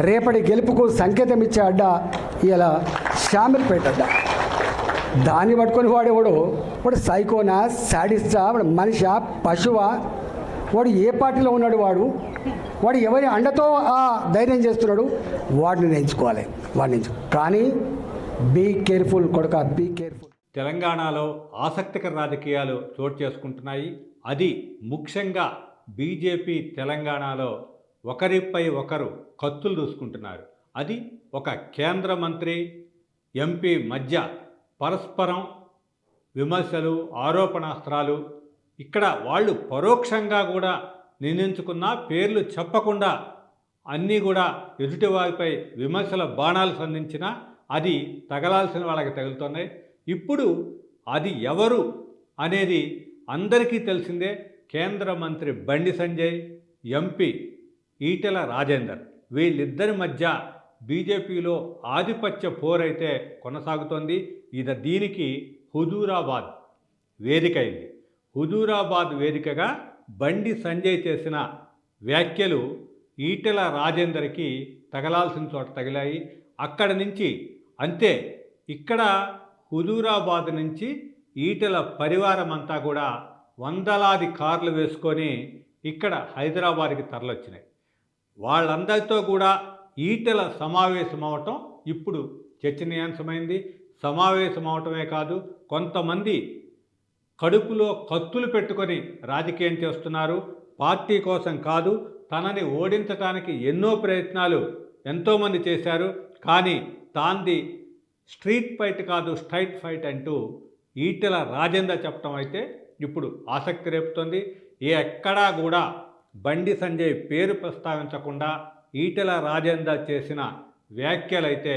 రేపటి గెలుపుకు సంకేతం ఇచ్చే అడ్డ ఇలా షామిల్పేట అడ్డ. దాన్ని పట్టుకొని వాడేవాడు వాడు సైకోనా శాడిస్టా వాడు మనిషా పశువా? వాడు ఏ పార్టీలో ఉన్నాడు వాడు? వాడు ఎవరి అండతో ఆ ధైర్యం చేస్తున్నాడు? వాడిని ఎంచుకోవాలి వాడిని ఎంచు కానీ బీ కేర్ఫుల్ కొడుక బీ కేర్ఫుల్. తెలంగాణలో ఆసక్తికర రాజకీయాలు చోటు చేసుకుంటున్నాయి. అది ముఖ్యంగా బీజేపీ తెలంగాణలో ఒకరిపై ఒకరు కత్తులు దూసుకుంటున్నారు. అది ఒక కేంద్ర మంత్రి ఎంపీ మధ్య పరస్పరం విమర్శలు ఆరోపణాస్త్రాలు. ఇక్కడ వాళ్ళు పరోక్షంగా కూడా నిర్ణయించుకున్న పేర్లు చెప్పకుండా అన్నీ కూడా ఎదుటివారిపై విమర్శల బాణాలు సంధించినా అది తగలాల్సిన వాళ్ళకి తగులుతున్నాయి ఇప్పుడు అది ఎవరు అనేది అందరికీ తెలిసిందే. కేంద్ర మంత్రి బండి సంజయ్ ఎంపీ ఈటెల రాజేందర్. వీళ్ళిద్దరి మధ్య బీజేపీలో ఆధిపత్య పోరైతే కొనసాగుతోంది. ఇది దీనికి హుజూరాబాద్ వేదిక అయింది. హుజూరాబాద్ వేదికగా బండి సంజయ్ చేసిన వ్యాఖ్యలు ఈటెల రాజేందర్కి తగలాల్సిన చోట తగిలాయి. అక్కడ నుంచి అంతే ఇక్కడ హుజూరాబాద్ నుంచి ఈటెల పరివారం అంతా కూడా వందలాది కార్లు వేసుకొని ఇక్కడ హైదరాబాద్కి తరలొచ్చినాయి వాళ్ళందరితో కూడా ఈటెల సమావేశం అవటం ఇప్పుడు చర్చనీయాంశమైంది. సమావేశం అవటమే కాదు కొంతమంది కడుపులో కత్తులు పెట్టుకొని రాజకీయం చేస్తున్నారు. పార్టీ కోసం కాదు తనని ఓడించటానికి ఎన్నో ప్రయత్నాలు ఎంతోమంది చేశారు. కానీ తాంది స్ట్రీట్ ఫైట్ కాదు స్ట్రైట్ ఫైట్ అంటూ ఈటెల రాజేందర్ చెప్పడం అయితే ఇప్పుడు ఆసక్తి రేపుతోంది. ఎక్కడా కూడా బండి సంజయ్ పేరు ప్రస్తావించకుండా ఈటెల రాజేందర్ చేసిన వ్యాఖ్యలైతే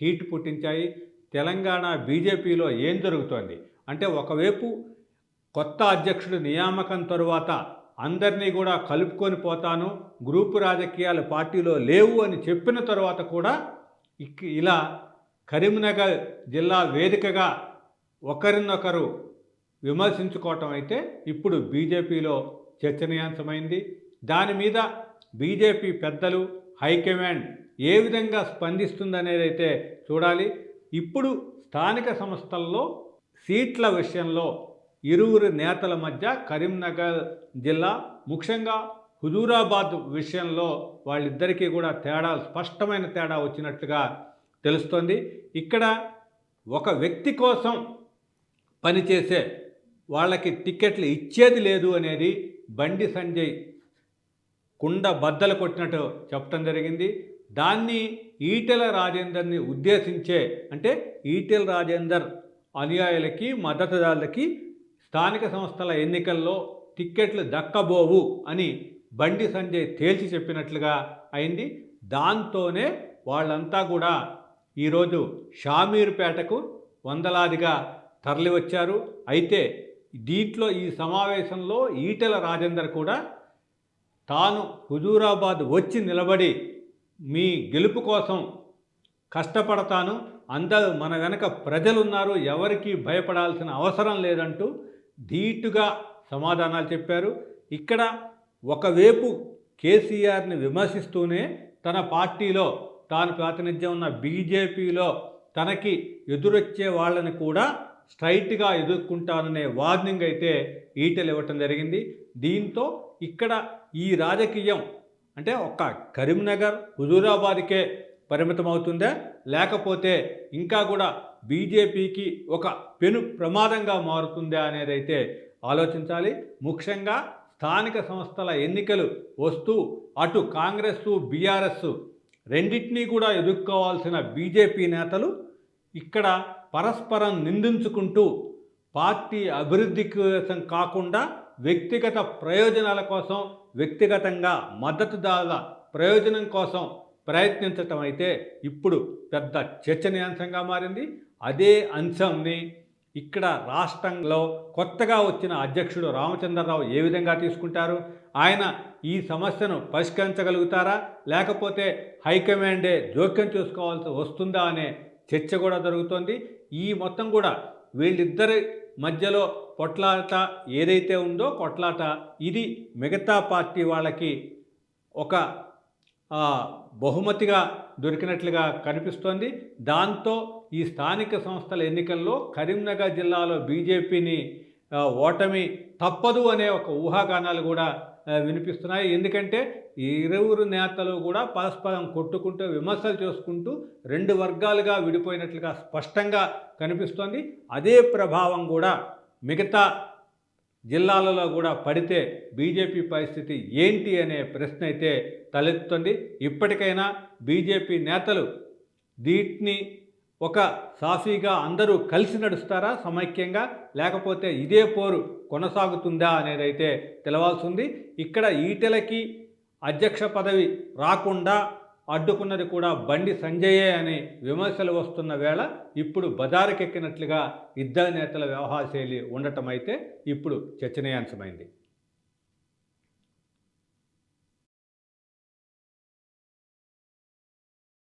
హీట్ పుట్టించాయి. తెలంగాణ బీజేపీలో ఏం జరుగుతోంది? అంటే ఒకవైపు కొత్త అధ్యక్షుడు నియామకం తరువాత అందరినీ కూడా కలుపుకొని పోతాను గ్రూపు రాజకీయాలు పార్టీలో లేవు అని చెప్పిన తర్వాత కూడా ఇలా కరీంనగర్ జిల్లా వేదికగా ఒకరినొకరు విమర్శించుకోవటం అయితే ఇప్పుడు బీజేపీలో చర్చనీయాంశమైంది. దాని మీద బీజేపీ పెద్దలు హైకమాండ్ ఏ విధంగా స్పందిస్తుందనేది అయితే చూడాలి. ఇప్పుడు స్థానిక సంస్థల్లో సీట్ల విషయంలో ఇరువురు నేతల మధ్య కరీంనగర్ జిల్లా ముఖ్యంగా హుజూరాబాద్ విషయంలో వాళ్ళిద్దరికీ కూడా తేడా స్పష్టమైన తేడా వచ్చినట్లుగా తెలుస్తోంది. ఇక్కడ ఒక వ్యక్తి కోసం పనిచేసే వాళ్ళకి టిక్కెట్లు ఇచ్చేది లేదు అనేది బండి సంజయ్ కుండ బద్దలు కొట్టినట్టు చెప్పడం జరిగింది. దాన్ని ఈటెల రాజేందర్ని ఉద్దేశించే అంటే ఈటెల రాజేందర్ అనుయాయులకి మద్దతుదారులకి స్థానిక సంస్థల ఎన్నికల్లో టిక్కెట్లు దక్కబోవు అని బండి సంజయ్ తేల్చి చెప్పినట్లుగా అయింది. దాంతోనే వాళ్ళంతా కూడా ఈరోజు షామీర్పేటకు వందలాదిగా తరలివచ్చారు. అయితే దీంట్లో ఈ సమావేశంలో ఈటెల రాజేందర్ కూడా తాను హుజూరాబాద్ వచ్చి నిలబడి మీ గెలుపు కోసం కష్టపడతాను. అందరూ మన వెనక ప్రజలున్నారు ఎవరికీ భయపడాల్సిన అవసరం లేదంటూ ధీటుగా సమాధానాలు చెప్పారు. ఇక్కడ ఒకవైపు కేసీఆర్ని విమర్శిస్తూనే తన పార్టీలో తాను ప్రాతినిధ్యం ఉన్న బీజేపీలో తనకి ఎదురొచ్చే వాళ్ళని కూడా స్ట్రైట్గా ఎదుర్కొంటాననే వార్నింగ్ అయితే ఈటలు ఇవ్వటం జరిగింది. దీంతో ఇక్కడ ఈ రాజకీయం అంటే ఒక్క కరీంనగర్ హుజూరాబాద్కే పరిమితమవుతుందా? లేకపోతే ఇంకా కూడా బీజేపీకి ఒక పెను ప్రమాదంగా మారుతుందా అనేది అయితే ఆలోచించాలి. ముఖ్యంగా స్థానిక సంస్థల ఎన్నికలు వస్తూ అటు కాంగ్రెస్ బీఆర్ఎస్ రెండింటినీ కూడా ఎదుర్కోవాల్సిన బీజేపీ నేతలు ఇక్కడ పరస్పరం నిందించుకుంటూ పార్టీ అభివృద్ధి కోసం కాకుండా వ్యక్తిగత ప్రయోజనాల కోసం వ్యక్తిగతంగా మద్దతుదారుల ప్రయోజనం కోసం ప్రయత్నించటం అయితే ఇప్పుడు పెద్ద చర్చనీయాంశంగా మారింది. అదే అంశంని ఇక్కడ రాష్ట్రంలో కొత్తగా వచ్చిన అధ్యక్షుడు రామచంద్రరావు ఏ విధంగా తీసుకుంటారు? ఆయన ఈ సమస్యను పరిష్కరించగలుగుతారా? లేకపోతే హైకమాండే జోక్యం చేసుకోవాల్సి వస్తుందా అనే చర్చ కూడా జరుగుతోంది. ఈ మొత్తం కూడా వీళ్ళిద్దరి మధ్యలో పొట్లాట ఏదైతే ఉందో కొట్లాట ఇది మిగతా పార్టీ వాళ్ళకి ఒక బహుమతిగా దొరికినట్లుగా కనిపిస్తోంది. దాంతో ఈ స్థానిక సంస్థల ఎన్నికల్లో కరీంనగర్ జిల్లాలో బీజేపీని ఓటమి తప్పదు అనే ఒక ఊహాగానాలు కూడా వినిపిస్తున్నాయి. ఎందుకంటే ఈ ఇరువురు నేతలు కూడా పరస్పరం కొట్టుకుంటూ విమర్శలు చేసుకుంటూ రెండు వర్గాలుగా విడిపోయినట్లుగా స్పష్టంగా కనిపిస్తోంది. అదే ప్రభావం కూడా మిగతా జిల్లాలలో కూడా పడితే బీజేపీ పరిస్థితి ఏంటి అనే ప్రశ్న అయితే తలెత్తుంది ఇప్పటికైనా బీజేపీ నేతలు దీటిని ఒక సాఫీగా అందరూ కలిసి నడుస్తారా సమైక్యంగా? లేకపోతే ఇదే పోరు కొనసాగుతుందా అనేది అయితే తెలవాల్సి ఉంది ఇక్కడ ఈటెలకి అధ్యక్ష పదవి రాకుండా అడ్డుకున్నది కూడా బండి సంజయే అని విమర్శలు వస్తున్న వేళ ఇప్పుడు బజారుకెక్కినట్లుగా ఇద్దరు నేతల వ్యవహార శైలి ఉండటం అయితే ఇప్పుడు చర్చనీయాంశమైంది.